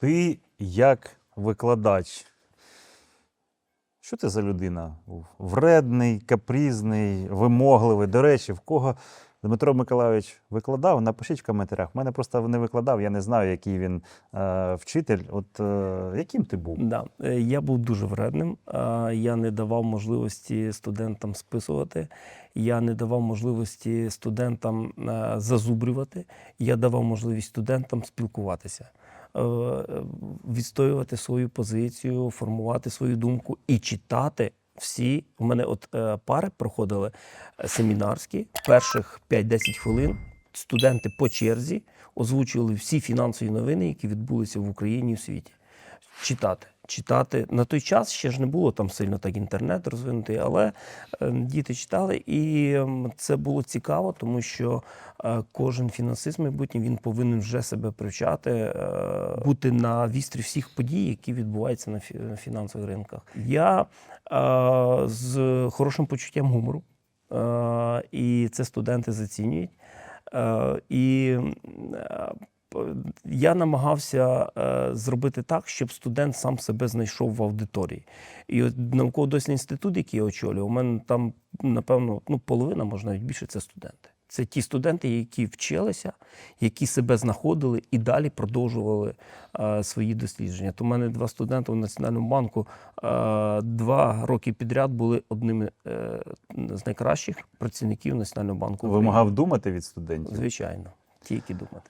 Ти як викладач. Що ти за людина? Вредний, капрізний, вимогливий. До речі, в кого Дмитро Миколайович викладав, напишіть в коментарях. У мене просто не викладав, я не знаю, який він е, вчитель. От е, яким ти був? Да. е, Я був дуже вредним. Я не давав можливості студентам списувати, я не давав можливості студентам е, зазубрювати, я давав можливість студентам спілкуватися, е, е, відстоювати свою позицію, формувати свою думку і читати. Всі у мене от е, пари проходили е, семінарські. Перших 5-10 хвилин студенти по черзі озвучували всі фінансові новини, які відбулися в Україні і в світі читати. Читати на той час ще ж не було там сильно так інтернет розвинутий, але е, діти читали, і ем, це було цікаво, тому що е, кожен фінансист майбутнє він повинен вже себе привчати, е, бути на вістрі всіх подій, які відбуваються на фінансових ринках. Я е, з хорошим почуттям гумору, і це студенти зацінюють. І я намагався е, зробити так, щоб студент сам себе знайшов в аудиторії. І от науково-дослідний інститут, який я очолюю, у мене там, напевно, ну, половина, може навіть більше, це студенти. Це ті студенти, які вчилися, які себе знаходили і далі продовжували е, свої дослідження. То в мене два студенти в Національному банку е, два роки підряд були одними е, з найкращих працівників Національного банку. України. Вимагав думати від студентів. Звичайно, тільки думати.